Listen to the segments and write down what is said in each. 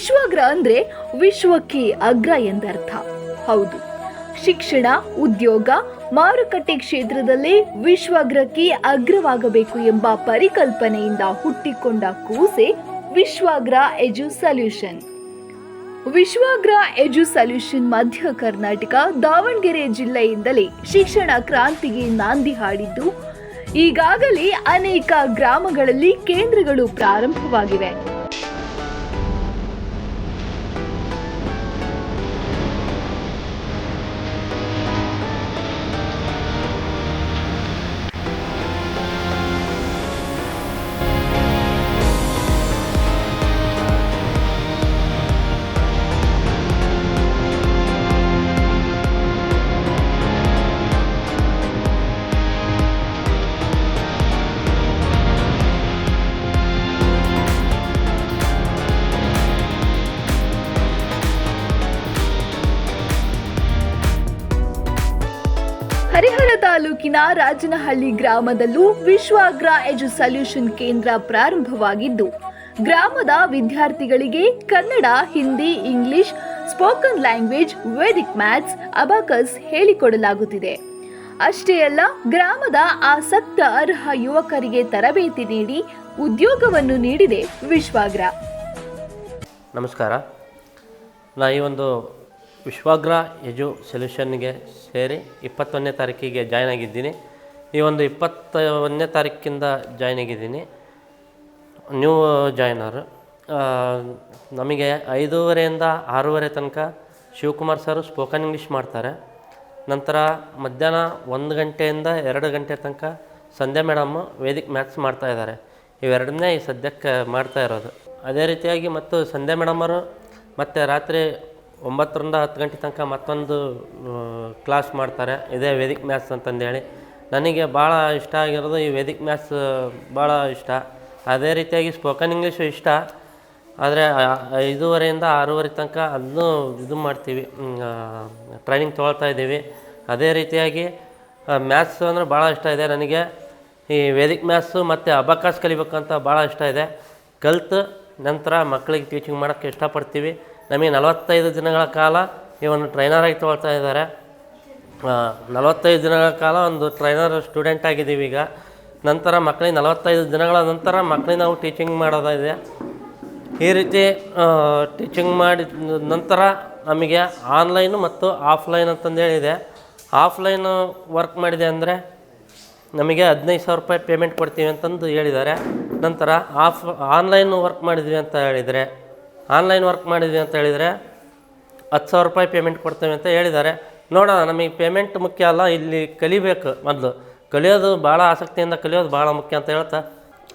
ವಿಶ್ವಾಗ್ರ ಅಂದ್ರೆ ವಿಶ್ವಕ್ಕೆ ಅಗ್ರ ಎಂದರ್ಥ. ಹೌದು. ಶಿಕ್ಷಣ, ಉದ್ಯೋಗ, ಮಾರುಕಟ್ಟೆ ಕ್ಷೇತ್ರದಲ್ಲಿ ವಿಶ್ವಾಗ್ರಕ್ಕೆ ಅಗ್ರವಾಗಬೇಕು ಎಂಬ ಪರಿಕಲ್ಪನೆಯಿಂದ ಹುಟ್ಟಿಕೊಂಡ ಕೂಸೆ Vishwagra edu solution. Vishwagra edu solution ಮಧ್ಯ ಕರ್ನಾಟಕ, ದಾವಣಗೆರೆ ಜಿಲ್ಲೆಯಿಂದಲೇ ಶಿಕ್ಷಣ ಕ್ರಾಂತಿಗೆ ನಾಂದಿ ಹಾಡಿದ್ದು, ಈಗಾಗಲೇ ಅನೇಕ ಗ್ರಾಮಗಳಲ್ಲಿ ಕೇಂದ್ರಗಳು ಪ್ರಾರಂಭವಾಗಿವೆ. ತಾಲೂಕಿನ ರಾಜನಹಳ್ಳಿ ಗ್ರಾಮದಲ್ಲೂ ವಿಶ್ವಾಗ್ರ ಎಜು ಸೊಲ್ಯೂಷನ್ ಕೇಂದ್ರ ಪ್ರಾರಂಭವಾಗಿದ್ದು, ಗ್ರಾಮದ ವಿದ್ಯಾರ್ಥಿಗಳಿಗೆ Kannada, Hindi, English, spoken language, Vedic maths, abacus ಹೇಳಿಕೊಡಲಾಗುತ್ತಿದೆ. ಅಷ್ಟೇ ಅಲ್ಲ, ಗ್ರಾಮದ ಆಸಕ್ತ ಅರ್ಹ ಯುವಕರಿಗೆ ತರಬೇತಿ ನೀಡಿ ಉದ್ಯೋಗವನ್ನು ನೀಡಿದೆ ವಿಶ್ವಾಗ್ರ. ನಮಸ್ಕಾರ. ನಾ ಈ ಒಂದು ವಿಶ್ವಾಗ್ರ ಎಜು ಸೊಲ್ಯೂಷನ್ಗೆ ಸೇರಿ ಇಪ್ಪತ್ತೊಂದನೇ ತಾರೀಕಿಗೆ ಜಾಯ್ನ್ ಆಗಿದ್ದೀನಿ. ಈ ಒಂದು ಇಪ್ಪತ್ತ ಒಂದನೇ ತಾರೀಕಿಂದ ಜಾಯ್ನ್ ಆಗಿದ್ದೀನಿ. New joiner. ನಮಗೆ ಐದೂವರೆಯಿಂದ ಆರೂವರೆ ತನಕ ಶಿವಕುಮಾರ್ ಸರ್ ಸ್ಪೋಕನ್ ಇಂಗ್ಲೀಷ್ ಮಾಡ್ತಾರೆ. ನಂತರ ಮಧ್ಯಾಹ್ನ ಒಂದು ಗಂಟೆಯಿಂದ ಎರಡು ಗಂಟೆ ತನಕ ಸಂಧ್ಯಾ ಮೇಡಮ್ಮು ವೇದಿಕ್ ಮ್ಯಾಥ್ಸ್ ಮಾಡ್ತಾ ಇದ್ದಾರೆ. ಇವೆರಡನ್ನೇ ಈ ಸದ್ಯಕ್ಕೆ ಮಾಡ್ತಾ ಇರೋದು. ಅದೇ ರೀತಿಯಾಗಿ ಮತ್ತು ಸಂಧ್ಯಾ ಮೇಡಮರು ಮತ್ತು ರಾತ್ರಿ ಒಂಬತ್ತರಿಂದ ಹತ್ತು ಗಂಟೆ ತನಕ ಮತ್ತೊಂದು ಕ್ಲಾಸ್ ಮಾಡ್ತಾರೆ. ಇದೇ ವೇದಿಕ್ ಮ್ಯಾಥ್ಸ್ ಅಂತಂದೇಳಿ. ನನಗೆ ಭಾಳ ಇಷ್ಟ ಆಗಿರೋದು ಈ ವೇದಿಕ್ ಮ್ಯಾಥ್ಸ್ ಭಾಳ ಇಷ್ಟ. ಅದೇ ರೀತಿಯಾಗಿ ಸ್ಪೋಕನ್ ಇಂಗ್ಲೀಷು ಇಷ್ಟ. ಆದರೆ ಐದೂವರೆಯಿಂದ ಆರೂವರೆ ತನಕ ಅದನ್ನು ಇದು ಮಾಡ್ತೀವಿ ಟ್ರೈನಿಂಗ್ ತೊಗೊಳ್ತಾ ಇದ್ದೀವಿ. ಅದೇ ರೀತಿಯಾಗಿ ಮ್ಯಾಥ್ಸ್ ಅಂದರೆ ಭಾಳ ಇಷ್ಟ ಇದೆ ನನಗೆ. ಈ ವೇದಿಕ್ ಮ್ಯಾಥ್ಸು ಮತ್ತು ಅಬಕಾಸ್ ಕಲಿಬೇಕಂತ ಭಾಳ ಇಷ್ಟ ಇದೆ. ಕಲ್ತು ನಂತರ ಮಕ್ಕಳಿಗೆ ಟೀಚಿಂಗ್ ಮಾಡೋಕ್ಕೆ ಇಷ್ಟಪಡ್ತೀವಿ. ನಮಗೆ ನಲವತ್ತೈದು ದಿನಗಳ ಕಾಲ ಇವನು ಒಂದು ಟ್ರೈನರಾಗಿ ತೊಗೊಳ್ತಾ ಇದ್ದಾರೆ. ನಲವತ್ತೈದು ದಿನಗಳ ಕಾಲ ಒಂದು ಟ್ರೈನರ್ ಸ್ಟೂಡೆಂಟ್ ಆಗಿದ್ದೀವಿ ಈಗ. ನಂತರ ಮಕ್ಕಳಿಗೆ ನಲವತ್ತೈದು ದಿನಗಳ ನಂತರ ಮಕ್ಕಳಿಗೆ ನಾವು ಟೀಚಿಂಗ್ ಮಾಡೋದಿದೆ ಈ ರೀತಿ ಟೀಚಿಂಗ್ ಮಾಡಿದ ನಂತರ ನಮಗೆ ಆನ್ಲೈನು ಮತ್ತು ಆಫ್ಲೈನ್ ಅಂತಂದೇಳಿದೆ ಆಫ್ಲೈನು ವರ್ಕ್ ಮಾಡಿದೆ ಅಂದರೆ ನಮಗೆ ಹದಿನೈದು ಸಾವಿರ ರೂಪಾಯಿ ಪೇಮೆಂಟ್ ಕೊಡ್ತೀವಿ ಅಂತಂದು ಹೇಳಿದ್ದಾರೆ. ನಂತರ ಆಫ್ ಆನ್ಲೈನ್ ವರ್ಕ್ ಮಾಡಿದ್ವಿ ಅಂತ ಹೇಳಿದರೆ ಆನ್ಲೈನ್ ವರ್ಕ್ ಮಾಡಿದ್ವಿ ಅಂತ ಹೇಳಿದರೆ ಹತ್ತು ಸಾವಿರ ರೂಪಾಯಿ ಪೇಮೆಂಟ್ ಕೊಡ್ತೇವೆ ಅಂತ ಹೇಳಿದ್ದಾರೆ. ನೋಡೋಣ, ನಮಗೆ ಪೇಮೆಂಟ್ ಮುಖ್ಯ ಅಲ್ಲ, ಇಲ್ಲಿ ಕಲಿಬೇಕು ಮೊದಲು. ಕಲಿಯೋದು ಭಾಳ ಆಸಕ್ತಿಯಿಂದ ಕಲಿಯೋದು ಭಾಳ ಮುಖ್ಯ ಅಂತ ಹೇಳ್ತಾ.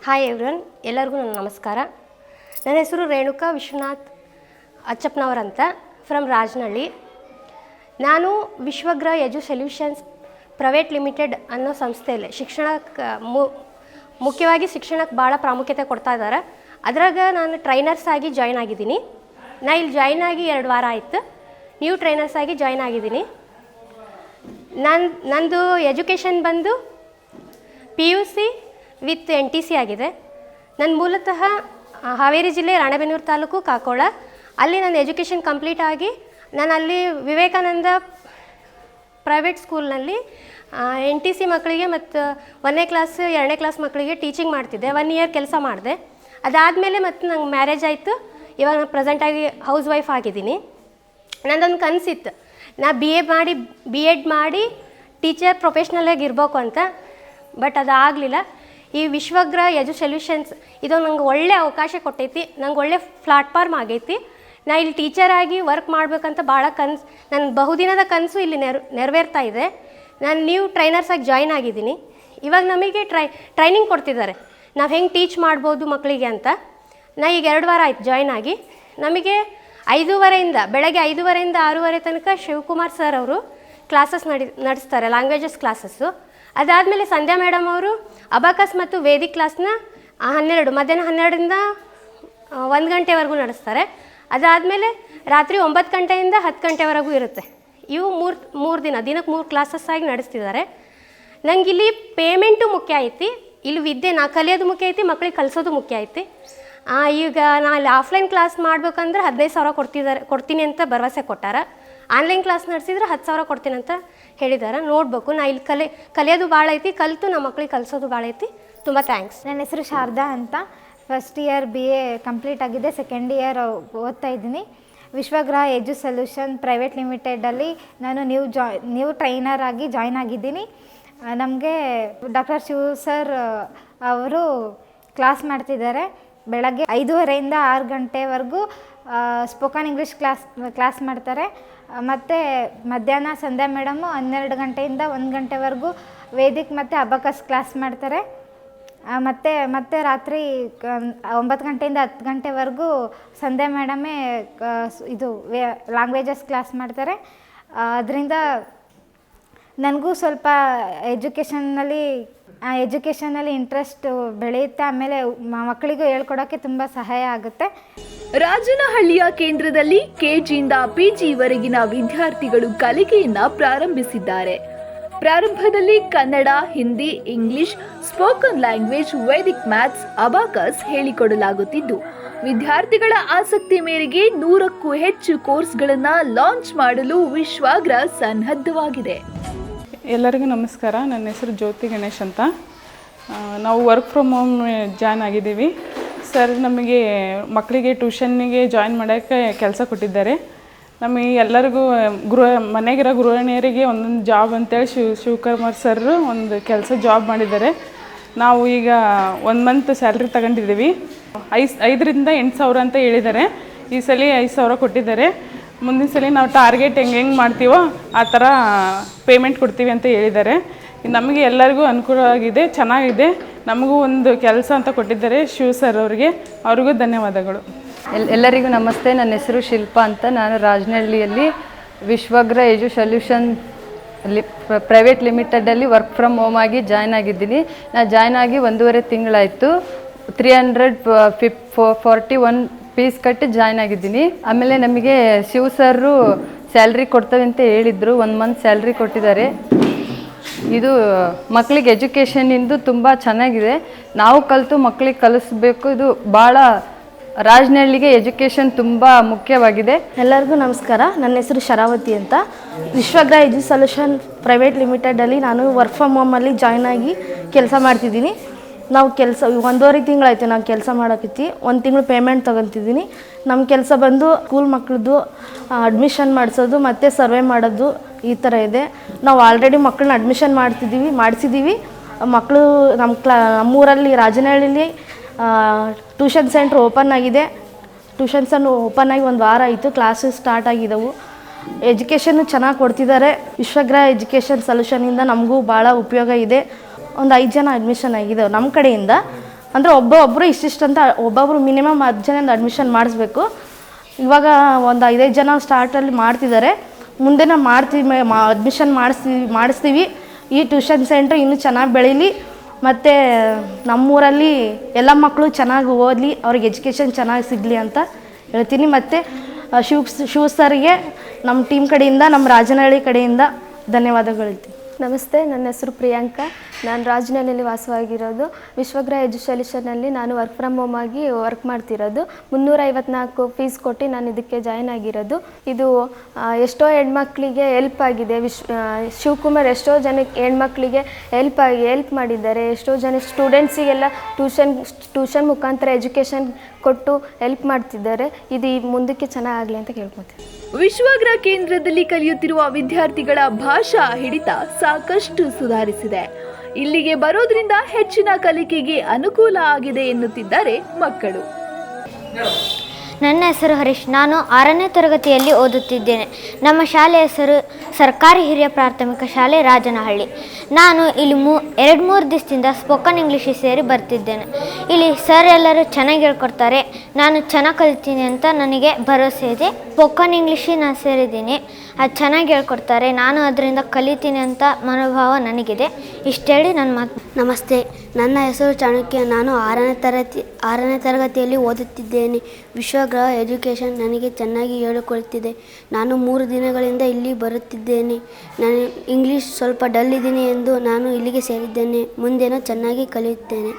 ಹಾಯ್ ಎವ್ರನ್ ಎಲ್ಲರಿಗೂ ನನ್ನ ನಮಸ್ಕಾರ. ನನ್ನ ಹೆಸರು ರೇಣುಕಾ ವಿಶ್ವನಾಥ್ ಅಚ್ಚಪ್ಪನವರ್ ಅಂತ ಫ್ರಮ್ ರಾಜನಹಳ್ಳಿ. ನಾನು Vishwagraha edu solutions private limited ಅನ್ನೋ ಸಂಸ್ಥೆಯಲ್ಲಿ ಶಿಕ್ಷಣಕ್ಕೆ ಮುಖ್ಯವಾಗಿ ಶಿಕ್ಷಣಕ್ಕೆ ಭಾಳ ಪ್ರಾಮುಖ್ಯತೆ ಕೊಡ್ತಾ ಇದ್ದಾರೆ. ಅದ್ರಾಗ ನಾನು ಟ್ರೈನರ್ಸ್ ಆಗಿ ಜಾಯ್ನ್ ಆಗಿದ್ದೀನಿ. ನಾ ಇಲ್ಲಿ ಜಾಯ್ನ್ ಆಗಿ ಎರಡು ವಾರ ಆಯಿತು. ನೀವು ಟ್ರೈನರ್ಸ್ ಆಗಿ ಜಾಯ್ನ್ ಆಗಿದ್ದೀನಿ. ನನ್ನ ನಂದು ಎಜುಕೇಷನ್ ಬಂದು P U C with N T C ಆಗಿದೆ. ನನ್ನ ಮೂಲತಃ ಹಾವೇರಿ ಜಿಲ್ಲೆ ರಾಣೆಬೆನ್ನೂರು ತಾಲೂಕು ಕಾಕೋಳ. ಅಲ್ಲಿ ನನ್ನ ಎಜುಕೇಷನ್ ಕಂಪ್ಲೀಟ್ ಆಗಿ ನಾನು ಅಲ್ಲಿ ವಿವೇಕಾನಂದ ಪ್ರೈವೇಟ್ ಸ್ಕೂಲ್ನಲ್ಲಿ ಎನ್ ಟಿ ಸಿ ಮಕ್ಕಳಿಗೆ ಮತ್ತು ಒಂದನೇ ಕ್ಲಾಸ್ ಎರಡನೇ ಕ್ಲಾಸ್ ಮಕ್ಕಳಿಗೆ ಟೀಚಿಂಗ್ ಮಾಡ್ತಿದ್ದೆ. ಒನ್ ಇಯರ್ ಕೆಲಸ ಮಾಡಿದೆ. ಅದಾದಮೇಲೆ ಮತ್ತು ನಂಗೆ ಮ್ಯಾರೇಜ್ ಆಯಿತು. ಇವಾಗ ನಾನು ಪ್ರೆಸೆಂಟಾಗಿ ಹೌಸ್ ವೈಫ್ ಆಗಿದ್ದೀನಿ. ನಂದೊಂದು ಕನಸಿತ್ತು. ನಾ ಬಿ ಎ ಮಾಡಿ ಬಿ ಎಡ್ ಮಾಡಿ ಟೀಚರ್ ಪ್ರೊಫೆಷ್ನಲಾಗಿ ಇರಬೇಕು ಅಂತ. ಬಟ್ ಅದು ಆಗಲಿಲ್ಲ. ಈ ವಿಶ್ವಗ್ರ ಎಜು ಸೊಲ್ಯೂಷನ್ಸ್ ಇದು ನಂಗೆ ಒಳ್ಳೆ ಅವಕಾಶ ಕೊಟ್ಟೈತಿ. ನಂಗೆ ಒಳ್ಳೆ ಪ್ಲಾಟ್ಫಾರ್ಮ್ ಆಗೈತಿ. ನಾ ಇಲ್ಲಿ ಟೀಚರ್ ಆಗಿ ವರ್ಕ್ ಮಾಡಬೇಕಂತ ಭಾಳ ಕನ್ಸು ನನ್ನ ಬಹುದಿನದ ಕನಸು ಇಲ್ಲಿ ನೆರ್, ನೆರವೇರ್ತಾ ಇದೆ. ನಾನು ನ್ಯೂ ಟ್ರೈನರ್ಸಾಗಿ ಜಾಯ್ನ್ ಆಗಿದ್ದೀನಿ. ಇವಾಗ ನಮಗೆ ಟ್ರೈ ಟ್ರೈನಿಂಗ್ ಕೊಡ್ತಿದ್ದಾರೆ. ನಾವು ಹೆಂಗೆ ಟೀಚ್ ಮಾಡ್ಬೋದು ಮಕ್ಕಳಿಗೆ ಅಂತ. ನಾ ಈಗ ಎರಡು ವಾರ ಆಯ್ತು ಜಾಯ್ನ್ ಆಗಿ. ನಮಗೆ ಐದೂವರೆಯಿಂದ, ಬೆಳಗ್ಗೆ ಐದೂವರೆಯಿಂದ ಆರೂವರೆ ತನಕ ಶಿವಕುಮಾರ್ ಸರ್ ಅವರು ಕ್ಲಾಸಸ್ ನಡಿ, ನಡೆಸ್ತಾರೆ ಲ್ಯಾಂಗ್ವೇಜಸ್ ಕ್ಲಾಸಸ್ಸು ಅದಾದಮೇಲೆ ಸಂಧ್ಯಾ ಮೇಡಮ್ ಅವರು ಅಬಾಕಸ್ ಮತ್ತು ವೇದಿಕ್ ಕ್ಲಾಸ್ನ ಹನ್ನೆರಡು, ಮಧ್ಯಾಹ್ನ ಹನ್ನೆರಡರಿಂದ ಒಂದು ಗಂಟೆವರೆಗೂ ನಡೆಸ್ತಾರೆ. ಅದಾದಮೇಲೆ ರಾತ್ರಿ ಒಂಬತ್ತು ಗಂಟೆಯಿಂದ ಹತ್ತು ಗಂಟೆವರೆಗೂ ಇರುತ್ತೆ. ಇವು ಮೂರು ಮೂರು ದಿನ ದಿನಕ್ಕೆ ಮೂರು ಕ್ಲಾಸಸ್ ಆಗಿ ನಡೆಸ್ತಿದ್ದಾರೆ. ಇಲ್ಲಿ ಪೇಮೆಂಟು ಮುಖ್ಯ ಐತಿ. ಇಲ್ಲಿ ವಿದ್ಯೆ, ನಾ ಕಲಿಯೋದು ಮುಖ್ಯ ಐತಿ, ಮಕ್ಳಿಗೆ ಕಲಿಸೋದು ಮುಖ್ಯ ಐತಿ. ಈಗ ನಾ ಇಲ್ಲಿ ಆಫ್ಲೈನ್ ಕ್ಲಾಸ್ ಮಾಡ್ಬೇಕಂದ್ರೆ ಹದಿನೈದು ಸಾವಿರ ಕೊಡ್ತಿದ್ದಾರೆ ಕೊಡ್ತೀನಿ ಅಂತ ಭರವಸೆ ಕೊಟ್ಟಾರ. ಆನ್ಲೈನ್ ಕ್ಲಾಸ್ ನಡೆಸಿದ್ರೆ ಹತ್ತು ಸಾವಿರ ಕೊಡ್ತೀನಿ ಅಂತ ಹೇಳಿದ್ದಾರೆ ನೋಡ್ಬೇಕು, ನಾ ಇಲ್ಲಿ ಕಲಿ, ಕಲಿಯೋದು ಭಾಳ ಐತಿ, ಕಲಿತು ನಮ್ಮ ಮಕ್ಳಿಗೆ ಕಲಿಸೋದು ಭಾಳ ಐತಿ. ತುಂಬ ಥ್ಯಾಂಕ್ಸ್ ನನ್ನ ಹೆಸರು ಶಾರದಾ ಅಂತ. First year B A complete ಆಗಿದೆ ಸೆಕೆಂಡ್ ಇಯರ್ ಓದ್ತಾ ಇದ್ದೀನಿ. ವಿಶ್ವಗ್ರಹ ಎಜು ಸೊಲ್ಯೂಷನ್ ಪ್ರೈವೇಟ್ ಲಿಮಿಟೆಡಲ್ಲಿ ನಾನು ನ್ಯೂ ಜಾಯ್ ನ್ಯೂ ಟ್ರೈನರ್ ಆಗಿ ಜಾಯ್ನ್ ಆಗಿದ್ದೀನಿ. ನಮಗೆ ಡಾಕ್ಟರ್ ಶಿವ ಸರ್ ಅವರು ಕ್ಲಾಸ್ ಮಾಡ್ತಿದ್ದಾರೆ. ಬೆಳಗ್ಗೆ ಐದೂವರೆಯಿಂದ ಆರು ಗಂಟೆವರೆಗೂ ಸ್ಪೋಕನ್ ಇಂಗ್ಲೀಷ್ ಕ್ಲಾಸ್ ಕ್ಲಾಸ್ ಮಾಡ್ತಾರೆ. ಮತ್ತು ಮಧ್ಯಾಹ್ನ ಸಂಧ್ಯಾ ಮೇಡಮು ಹನ್ನೆರಡು ಗಂಟೆಯಿಂದ ಒಂದು ಗಂಟೆವರೆಗೂ ವೇದಿಕ್ ಮತ್ತು ಅಬಕಸ್ ಕ್ಲಾಸ್ ಮಾಡ್ತಾರೆ. ಮತ್ತು, ಮತ್ತೆ ರಾತ್ರಿ ಒಂಬತ್ತು ಗಂಟೆಯಿಂದ ಹತ್ತು ಗಂಟೆವರೆಗೂ ಸಂಧ್ಯಾ ಮೇಡಮೇ ಇದು, ವೇ ಲ್ಯಾಂಗ್ವೇಜಸ್ ಕ್ಲಾಸ್ ಮಾಡ್ತಾರೆ. ಅದರಿಂದ ನನಗೂ ಸ್ವಲ್ಪ ಎಜುಕೇಷನ್ನಲ್ಲಿ ಎಜುಕೇಷನಲ್ಲಿ ಇಂಟ್ರೆಸ್ಟ್ ಬೆಳೆಯುತ್ತೆ. ಆಮೇಲೆ ಮಕ್ಕಳಿಗೂ ಹೇಳ್ಕೊಡೋಕ್ಕೆ ತುಂಬ ಸಹಾಯ ಆಗುತ್ತೆ. ರಾಜನಹಳ್ಳಿಯ ಕೇಂದ್ರದಲ್ಲಿ ಕೆಜಿಯಿಂದ ಪಿಜಿವರೆಗಿನ ವಿದ್ಯಾರ್ಥಿಗಳು ಕಲಿಕೆಯನ್ನ ಪ್ರಾರಂಭಿಸಿದ್ದಾರೆ. ಪ್ರಾರಂಭದಲ್ಲಿ Kannada, Hindi, English spoken language Vaidik maths abacus ಹೇಳಿಕೊಡಲಾಗುತ್ತಿದ್ದು. ವಿದ್ಯಾರ್ಥಿಗಳ ಆಸಕ್ತಿ ಮೇರೆಗೆ ನೂರಕ್ಕೂ ಹೆಚ್ಚು ಕೋರ್ಸ್ಗಳನ್ನು ಲಾಂಚ್ ಮಾಡಲು ವಿಶ್ವಾಗ್ರ ಸನ್ನದ್ಧವಾಗಿದೆ. ಎಲ್ಲರಿಗೂ ನಮಸ್ಕಾರ. ನನ್ನ ಹೆಸರು ಜ್ಯೋತಿ ಗಣೇಶ್ ಅಂತ. ನಾವು ವರ್ಕ್ ಫ್ರಮ್ ಹೋಮ್ ಜಾಯ್ನ್ ಆಗಿದ್ದೀವಿ. ಸರ್ ನಮಗೆ ಮಕ್ಕಳಿಗೆ ಟ್ಯೂಷನ್ನಿಗೆ ಜಾಯ್ನ್ ಮಾಡೋಕ್ಕೆ ಕೆಲಸ ಕೊಟ್ಟಿದ್ದಾರೆ. ನಮಗೆ ಎಲ್ಲರಿಗೂ, ಗೃಹ, ಮನೆಗಿರೋ ಗೃಹಿಣಿಯರಿಗೆ ಒಂದೊಂದು ಜಾಬ್ ಅಂತೇಳಿ ಶಿವ, ಶಿವಕುಮಾರ್ ಸರ್ ಒಂದು ಕೆಲಸ ಜಾಬ್ ಮಾಡಿದ್ದಾರೆ. ನಾವು ಈಗ ಒಂದು ಮಂತ್ ಸ್ಯಾಲ್ರಿ ತಗೊಂಡಿದ್ದೀವಿ. ಐದು, ಐದರಿಂದ ಎಂಟು ಸಾವಿರ ಅಂತ ಹೇಳಿದ್ದಾರೆ. ಈ ಸಲ ಐದು ಸಾವಿರ ಕೊಟ್ಟಿದ್ದಾರೆ. ಮುಂದಿನ ಸಲ ನಾವು ಟಾರ್ಗೆಟ್ ಹೆಂಗೆ ಹೆಂಗೆ ಮಾಡ್ತೀವೋ ಆ ಥರ ಪೇಮೆಂಟ್ ಕೊಡ್ತೀವಿ ಅಂತ ಹೇಳಿದ್ದಾರೆ. ನಮಗೆ ಎಲ್ಲರಿಗೂ ಅನುಕೂಲವಾಗಿದೆ ಚೆನ್ನಾಗಿದೆ. ನಮಗೂ ಒಂದು ಕೆಲಸ ಅಂತ ಕೊಟ್ಟಿದ್ದಾರೆ ಶಿವ ಸರ್ ಅವರಿಗೆ. ಅವ್ರಿಗೂ ಧನ್ಯವಾದಗಳು. ಎಲ್ ಎಲ್ಲರಿಗೂ ನಮಸ್ತೆ. ನನ್ನ ಹೆಸರು ಶಿಲ್ಪ ಅಂತ. ನಾನು ರಾಜನಹಳ್ಳಿಯಲ್ಲಿ ವಿಶ್ವಗ್ರ ಎಜು ಸೊಲ್ಯೂಷನ್ ಲಿ ಪ್ರೈವೇಟ್ ಲಿಮಿಟೆಡಲ್ಲಿ ವರ್ಕ್ ಫ್ರಮ್ ಹೋಮ್ ಆಗಿ ಜಾಯ್ನ್ ಆಗಿದ್ದೀನಿ. ನಾನು ಜಾಯ್ನ್ ಆಗಿ ಒಂದೂವರೆ ತಿಂಗಳಾಯಿತು. ತ್ರೀ ಹಂಡ್ರೆಡ್ ಫಿಫ್ ಫಾರ್ಟಿ ಒನ್ ಫೀಸ್ ಕಟ್ಟಿ ಜಾಯ್ನ್ ಆಗಿದ್ದೀನಿ. ಆಮೇಲೆ ನಮಗೆ ಶಿವ ಸರ್ರು ಸ್ಯಾಲ್ರಿ ಕೊಡ್ತೇವೆ ಅಂತ ಹೇಳಿದರು. ಒಂದು ಮಂತ್ ಸ್ಯಾಲ್ರಿ ಕೊಟ್ಟಿದ್ದಾರೆ. ಇದು ಮಕ್ಕಳಿಗೆ ಎಜುಕೇಷನಿಂದು ತುಂಬ ಚೆನ್ನಾಗಿದೆ. ನಾವು ಕಲಿತು ಮಕ್ಕಳಿಗೆ ಕಲಿಸ್ಬೇಕು. ಇದು ಭಾಳ ರಾಜನಹಳ್ಳಿಗೆ ಎಜುಕೇಷನ್ ತುಂಬ ಮುಖ್ಯವಾಗಿದೆ. ಎಲ್ಲರಿಗೂ ನಮಸ್ಕಾರ. ನನ್ನ ಹೆಸರು ಶರಾವತಿ ಅಂತ. ವಿಶ್ವಗ್ರಹ ಎಜು ಸೊಲ್ಯೂಷನ್ ಪ್ರೈವೇಟ್ ಲಿಮಿಟೆಡಲ್ಲಿ ನಾನು ವರ್ಕ್ ಫ್ರಮ್ ಹೋಮಲ್ಲಿ ಜಾಯ್ನ್ ಆಗಿ ಕೆಲಸ ಮಾಡ್ತಿದ್ದೀನಿ. ನಾವು ಕೆಲಸ ಒಂದೂವರೆ ತಿಂಗಳಾಯ್ತು ನಾವು ಕೆಲಸ ಮಾಡೋಕತ್ತಿ, ಒಂದು ತಿಂಗಳು ಪೇಮೆಂಟ್ ತೊಗೊತಿದ್ದೀನಿ. ನಮ್ಮ ಕೆಲಸ ಬಂದು ಸ್ಕೂಲ್ ಮಕ್ಕಳದ್ದು ಅಡ್ಮಿಷನ್ ಮಾಡಿಸೋದು ಮತ್ತು ಸರ್ವೆ ಮಾಡೋದು ಈ ಥರ ಇದೆ. ನಾವು ಆಲ್ರೆಡಿ ಮಕ್ಕಳನ್ನ ಅಡ್ಮಿಷನ್ ಮಾಡ್ತಿದ್ದೀವಿ, ಮಾಡಿಸಿದ್ದೀವಿ. ಮಕ್ಕಳು ನಮ್ಮ ಕ್ಲಾ ನಮ್ಮೂರಲ್ಲಿ ರಾಜನಹಳ್ಳಿಲಿ ಟ್ಯೂಷನ್ ಸೆಂಟ್ರ್ ಓಪನ್ ಆಗಿದೆ. ಟ್ಯೂಷನ್ ಸೆಂಟ್ರ್ ಓಪನ್ ಆಗಿ ಒಂದು ವಾರ ಆಯಿತು ಕ್ಲಾಸಸ್ ಸ್ಟಾರ್ಟ್ ಆಗಿದ್ದವು ಎಜುಕೇಷನ್ನು ಚೆನ್ನಾಗಿ ಕೊಡ್ತಿದ್ದಾರೆ. ವಿಶ್ವಗ್ರಹ ಎಜುಕೇಷನ್ ಸೊಲ್ಯೂಷನಿಂದ ನಮಗೂ ಭಾಳ ಉಪಯೋಗ ಇದೆ. ಒಂದು ಐದು ಜನ ಅಡ್ಮಿಷನ್ ಆಗಿದ್ದಾವೆ ನಮ್ಮ ಕಡೆಯಿಂದ. ಅಂದರೆ ಒಬ್ಬ ಒಬ್ಬರು ಇಷ್ಟಿಷ್ಟು ಅಂತ ಒಬ್ಬೊಬ್ಬರು ಮಿನಿಮಮ್ ಹತ್ತು ಜನ ಅಡ್ಮಿಷನ್ ಮಾಡಿಸ್ಬೇಕು. ಇವಾಗ ಒಂದು ಐದೈದು ಜನ ಸ್ಟಾರ್ಟಲ್ಲಿ ಮಾಡ್ತಿದ್ದಾರೆ. ಮುಂದೆ ನಾವು ಮಾಡ್ತೀವಿ ಅಡ್ಮಿಷನ್ ಮಾಡಿಸ್ತೀವಿ ಮಾಡಿಸ್ತೀವಿ. ಈ ಟ್ಯೂಷನ್ ಸೆಂಟ್ರ್ ಇನ್ನೂ ಚೆನ್ನಾಗಿ ಬೆಳೀಲಿ. ಮತ್ತು ನಮ್ಮೂರಲ್ಲಿ ಎಲ್ಲ ಮಕ್ಕಳು ಚೆನ್ನಾಗಿ ಓದಲಿ, ಅವ್ರಿಗೆ ಎಜುಕೇಷನ್ ಚೆನ್ನಾಗಿ ಸಿಗಲಿ ಅಂತ ಹೇಳ್ತೀನಿ. ಮತ್ತು ಶೂ ಶೂ ಸರ್ಗೆ ನಮ್ಮ ಟೀಮ್ ಕಡೆಯಿಂದ ನಮ್ಮ ರಾಜನಹಳ್ಳಿ ಕಡೆಯಿಂದ ಧನ್ಯವಾದಗಳು ಹೇಳ್ತೀನಿ. ನಮಸ್ತೆ, ನನ್ನ ಹೆಸರು ಪ್ರಿಯಾಂಕಾ. ನಾನು ರಾಜನಹಳ್ಳಿಯಲ್ಲಿ ವಾಸವಾಗಿರೋದು. ವಿಶ್ವಗ್ರಹ ಎಜುಕೇಷನಲ್ಲಿ ನಾನು ವರ್ಕ್ ಫ್ರಮ್ ಹೋಮ್ ಆಗಿ ವರ್ಕ್ ಮಾಡ್ತಿರೋದು. ಮುನ್ನೂರ ಐವತ್ನಾಲ್ಕು ಫೀಸ್ ಕೊಟ್ಟು ನಾನು ಇದಕ್ಕೆ ಜಾಯ್ನ್ ಆಗಿರೋದು. ಇದು ಎಷ್ಟೋ ಹೆಣ್ಮಕ್ಳಿಗೆ ಹೆಲ್ಪ್ ಆಗಿದೆ. ವಿಶ್ ಶಿವಕುಮಾರ್ ಎಷ್ಟೋ ಜನಕ್ಕೆ ಹೆಣ್ಮಕ್ಳಿಗೆ ಹೆಲ್ಪ್ ಆಗಿ ಹೆಲ್ಪ್ ಮಾಡಿದ್ದಾರೆ. ಎಷ್ಟೋ ಜನ ಸ್ಟೂಡೆಂಟ್ಸಿಗೆಲ್ಲ ಟ್ಯೂಷನ್ ಟ್ಯೂಷನ್ ಮುಖಾಂತರ ಎಜುಕೇಷನ್ ಕೊಟ್ಟು ಹೆಲ್ಪ್ ಮಾಡ್ತಿದ್ದಾರೆ. ಇದು ಮುಂದಕ್ಕೆ ಚೆನ್ನಾಗಾಗಲಿ ಅಂತ ಕೇಳ್ಕೊತೀನಿ. ವಿಶ್ವಾಗ್ರ ಕೇಂದ್ರದಲ್ಲಿ ಕಲಿಯುತ್ತಿರುವ ವಿದ್ಯಾರ್ಥಿಗಳ ಭಾಷಾ ಹಿಡಿತ ಸಾಕಷ್ಟು ಸುಧಾರಿಸಿದೆ. ಇಲ್ಲಿಗೆ ಬರೋದ್ರಿಂದ ಹೆಚ್ಚಿನ ಕಲಿಕೆಗೆ ಅನುಕೂಲ ಆಗಿದೆ ಎನ್ನುತ್ತಿದ್ದಾರೆ ಮಕ್ಕಳು. ನನ್ನ ಹೆಸರು ಹರೀಶ್. ನಾನು ಆರನೇ ತರಗತಿಯಲ್ಲಿ ಓದುತ್ತಿದ್ದೇನೆ. ನಮ್ಮ ಶಾಲೆ ಹೆಸರು ಸರ್ಕಾರಿ ಹಿರಿಯ ಪ್ರಾಥಮಿಕ ಶಾಲೆ ರಾಜನಹಳ್ಳಿ. ನಾನು ಇಲ್ಲಿ ಮೂ, ಎರಡು ಮೂರು ದಿವಸದಿಂದ ಸ್ಪೋಕನ್ ಇಂಗ್ಲೀಷ್ ಸೇರಿ ಬರ್ತಿದ್ದೇನೆ. ಇಲ್ಲಿ ಸರ್ ಎಲ್ಲರೂ ಚೆನ್ನಾಗಿ ಹೇಳ್ಕೊಡ್ತಾರೆ. ನಾನು ಚೆನ್ನಾಗಿ ಕಲಿತೀನಿ ಅಂತ ನನಗೆ ಭರವಸೆ ಇದೆ. ಸ್ಪೋಕನ್ ಇಂಗ್ಲೀಷಿಗೆ ನಾನು ಸೇರಿದ್ದೀನಿ. ಅದು ಚೆನ್ನಾಗಿ ಹೇಳ್ಕೊಡ್ತಾರೆ. ನಾನು ಅದರಿಂದ ಕಲಿತೀನಿ ಅಂತ ಮನೋಭಾವ ನನಗಿದೆ. ಇಷ್ಟೇಳಿ ನನ್ನ ಮಾತು ನಮಸ್ತೆ. ನನ್ನ ಹೆಸರು ಚಾಣಕ್ಯ. ನಾನು ಆರನೇ ತರಗತಿ ಆರನೇ ತರಗತಿಯಲ್ಲಿ ಓದುತ್ತಿದ್ದೇನೆ. ವಿಶ್ವಗ್ರಹ ಎಜುಕೇಷನ್ ನನಗೆ ಚೆನ್ನಾಗಿ ಹೇಳಿಕೊಳ್ತಿದೆ ನಾನು ಮೂರು ದಿನಗಳಿಂದ ಇಲ್ಲಿ ಬರುತ್ತಿದ್ದೇನೆ. ನಾನು ಇಂಗ್ಲೀಷ್ ಸ್ವಲ್ಪ ಡಲ್ ಇದ್ದೀನಿ ಎಂದು ನಾನು ಇಲ್ಲಿಗೆ ಸೇರಿದ್ದೇನೆ. ಮುಂದೇನೂ ಚೆನ್ನಾಗಿ ಕಲಿಯುತ್ತೇನೆ.